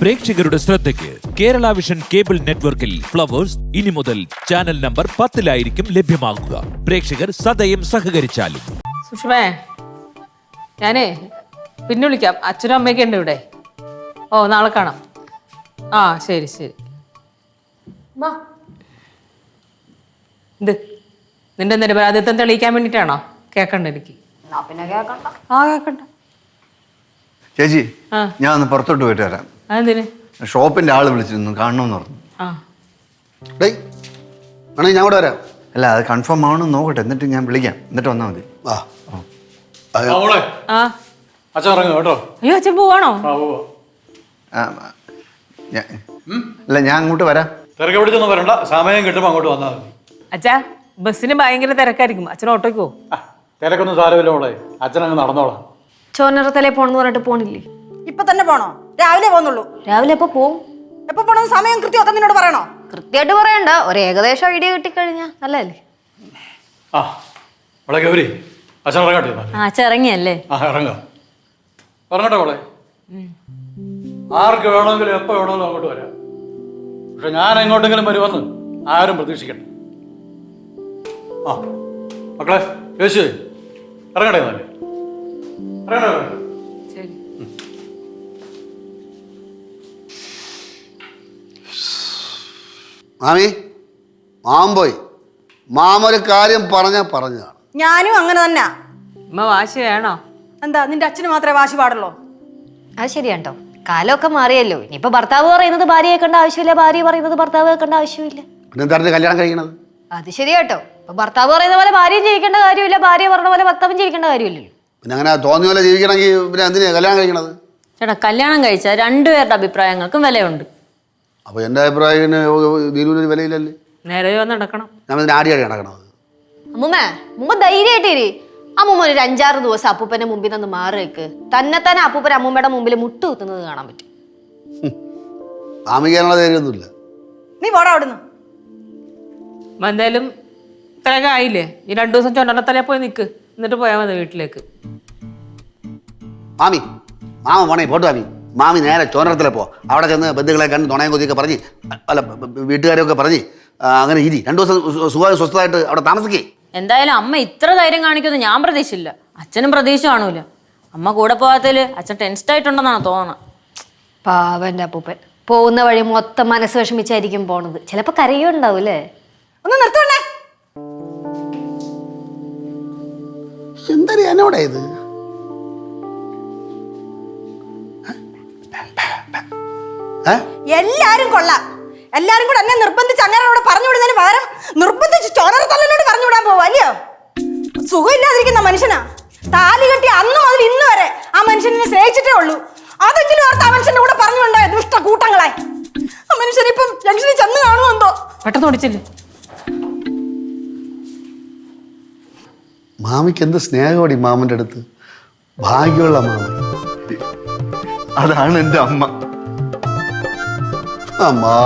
പ്രേക്ഷകരുടെ ശ്രദ്ധയ്ക്ക് Kerala vision cable നെറ്റ്വർക്കിൽ ഫ്ലവേഴ്സ് ഇനി മുതൽ ചാനൽ നമ്പർ പത്തിലായിരിക്കും ലഭ്യമാകുക പ്രേക്ഷകർ സദയം സഹകരിച്ചാലും. സുഷമേ ഞാനേ പിന്നെ വിളിക്കാം. അച്ഛനും അമ്മയൊക്കെ ഉണ്ട് ഇവിടെ. ഓ നാളെ കാണാം. ആ ശരി ശരി. ഇത് നിന്റെ നിരപരാധിത്വം തെളിയിക്കാൻ വേണ്ടിയിട്ടാണോ? കേക്കണ്ട എനിക്ക്. ആ കേക്കണ്ട. ചേച്ചി ഞാൻ ഒന്ന് പുറത്തോട്ട് പോയിട്ട് വരാം. ഷോപ്പിന്റെ ആൾ വിളിച്ചിരുന്നു കാണണമെന്ന് പറഞ്ഞു. ആ. ഡേയ് വേണമെങ്കിൽ ഞാൻ കൂടെ വരാം. അല്ല അത് കൺഫേം ആവണമെന്ന് നോക്കട്ടെ എന്നിട്ട് ഞാൻ വിളിക്കാം. എന്നിട്ട് വന്നാൽ മതി. ആ. ആ, മോളെ. ആ. അച്ഛൻ ഇറങ്ങും കേട്ടോ. അയ്യോ അച്ഛൻ പോവാണോ? ആ ആ, ഞാൻ- അല്ല ഞാൻ അങ്ങോട്ട് വരാം. തിരക്ക് പിടിച്ചൊന്നും വരണ്ട. സമയം കിട്ടുമ്പോൾ അങ്ങോട്ട് വന്നാൽ മതി. അച്ഛാ ബസ്സിന് ഭയങ്കര തിരക്കായിരിക്കും. അച്ഛൻ ഓട്ടോയ്ക്ക് പോകും ആ, തിരക്കൊന്നും സാരമില്ല മോളെ. അച്ഛൻ അങ്ങ് നടന്നോളാം. ചോനറത്തലേ പോണെന്ന് പറഞ്ഞിട്ട് പോണില്ലേ? ഇപ്പൊ തന്നെ പോണോ? രാവിലെ പോന്നുള്ളൂ രാവിലെ എപ്പോ പോവും? എപ്പോ പോണോ സമയം കൃത്യമൊക്കെ നിന്നോട് പറയണോ? കൃത്യമായിട്ട് പറയണ്ട. ഒരു ഏകദേശം ഐഡിയ കിട്ടിക്കഴിഞ്ഞാ നല്ലല്ലേ ആ ഗൗരി അച്ഛൻ ഇറങ്ങട്ടെ. ആ ചെറങ്ങിയല്ലേ ആ ഇറങ്ങാം. പറഞ്ഞോട്ടെ മോളെ. ആർക്ക് വേണമെങ്കിലും എപ്പോൾ വേണമെങ്കിലും അങ്ങോട്ട് വരാം. പക്ഷെ ഞാൻ എങ്ങോട്ടെങ്കിലും വരുമെന്ന് ആരും പ്രതീക്ഷിക്കണ്ട. ആ മക്കളെ യേശു ഇറങ്ങട്ടെ എന്നാൽ. ശരി മാമി മാമ്പോയ് മാമൊരു മാമ ഒരു കാര്യം പറഞ്ഞ പറഞ്ഞതാണ്. ഞാനും അങ്ങനെ തന്നെ. അമ്മ വാശി വേണോ? എന്താ നിന്റെ അച്ഛന് മാത്രമേ വാശി പാടുള്ളൂ? അത് ശരിയാണ്ടോ കാലമൊക്കെ മാറിയല്ലോ. ഇനിയിപ്പോ ഭർത്താവ് പറയുന്നത് ഭാര്യ കേൾക്കേണ്ട ആവശ്യമില്ല ഭാര്യ പറയുന്നത് ഭർത്താവ് കേൾക്കേണ്ട ആവശ്യമില്ല. പിന്നെ എന്തായിരുന്നു കല്യാണം കഴിക്കണത്? അത് ശരിയാട്ടോ ഇപ്പൊ ഭർത്താവ് പറയുന്ന പോലെ ഭാര്യയും ജീവിക്കേണ്ട കാര്യമില്ല ഭാര്യ പറഞ്ഞ പോലെ ഭർത്താവും ജീവിക്കേണ്ട കാര്യമില്ലല്ലോ. പിന്നെ അങ്ങനെ തോന്നിയ പോലെ ജീവിക്കണമെങ്കിൽ പിന്നെ എന്തിനാ കല്യാണം കഴിക്കണത്? ചേട്ടാ കല്യാണം കഴിച്ചാൽ രണ്ടുപേരുടെ അഭിപ്രായങ്ങൾക്കും വിലയുണ്ട്. അപ്പോൾ എന്റെ അഭിപ്രായത്തിന് ദീനുവിനൊരു വിലയില്ലല്ലേ? നേരെ വന്ന് നടക്കണം. ഞാൻ ആടി ആടിയാണ് നടക്കണത് അമ്മൂമ്മ മുമ്പ് ധൈര്യമായിട്ടിരി അമ്മൂമ്മ ഒരു അഞ്ചാറ് ദിവസം അപ്പൂപ്പന്റെ മുമ്പിൽ നിന്ന് മാറി വെക്ക് തന്നെ തന്നെ അപ്പൂപ്പൻ അമ്മൂമ്മയുടെ മുമ്പിൽ മുട്ട് കുത്തുന്നത് കാണാൻ പറ്റും. മാമിക്കാനുള്ള ധൈര്യമൊന്നുമില്ല. നീ പോടാ അവിടുന്ന്. എന്തായാലും ഇത്രയൊക്കെ ആയില്ലേ ഈ രണ്ടു ദിവസം ചൊണ്ടത്തലേ പോയി നിൽക്ക് എന്നിട്ട് പോയാൽ മതി വീട്ടിലേക്ക്. മാമി മാമ പോണേ പോട്ടു മാമി. മാമി നേരെ ചോനത്തിലെ പോ. അവിടെ ചെന്ന് ബന്ധുക്കളെ കണ്ട് തുണയും കൊതിയൊക്കെ പറഞ്ഞ് അല്ല വീട്ടുകാരെയൊക്കെ പറഞ്ഞ് ആ, അങ്ങനെ ഇരി. രണ്ടു ദിവസം സു- സുഖമായി സ്വസ്ഥമായിട്ട് അവിടെ താമസിക്കേ. എന്തായാലും അമ്മ ഇത്ര ധൈര്യം കാണിക്കുമെന്ന് ഞാൻ പ്രതീക്ഷിച്ചില്ല. അച്ഛനും പ്രതീക്ഷ കാണൂല. അമ്മ കൂടെ പോകാത്തതിൽ അച്ഛൻ ടെൻസ്ഡ് ആയിട്ടുണ്ടെന്നാണ് തോന്നണം. പാവന്റെ അപ്പൂപ്പൻ. പോകുന്ന വഴി മൊത്തം മനസ്സ് വിഷമിച്ചായിരിക്കും പോണത്. ചിലപ്പോ കരയുണ്ടാവൂലേ ഒന്ന് നിർത്തുവണ്ണേ എന്തൊരു എന്നോടാ ഇത്? എല്ലാരും കൊള്ളാം. എല്ലാരും കൂടെ എന്നെ നിർബന്ധിച്ച് അങ്ങനെ പറഞ്ഞു വിടുന്നതിന് പകരം നിർബന്ധിച്ച് ചോനറ തല്ലിനോട് പറഞ്ഞു വിടാൻ പോവാ അല്ലയോ? സുഖമില്ലാതിരിക്കുന്ന മനുഷ്യനാ. താലി കെട്ടി അന്ന് മുതൽ ഇന്ന് വരെ ആ മനുഷ്യനെ സ്നേഹിച്ചിട്ടേ ഉള്ളൂ. അതെങ്കിലും ഓർത്ത് ആ മനുഷ്യന്റെ കൂടെ പറഞ്ഞു കൊണ്ടേ ദുഷ്ട കൂട്ടങ്ങളായി ആ മനുഷ്യൻ ഇപ്പം ജംഗ്ഷനിൽ ചെന്ന് കാണുമെന്തോ? പെട്ടെന്ന് ഓടിച്ചില്ലേ മാമിക്ക് എന്ത് സ്നേഹമോടി മാമന്റെ അടുത്ത്? ഭാഗ്യമുള്ള മാമ അതാണ് എന്റെ അമ്മ. അമ്മാ.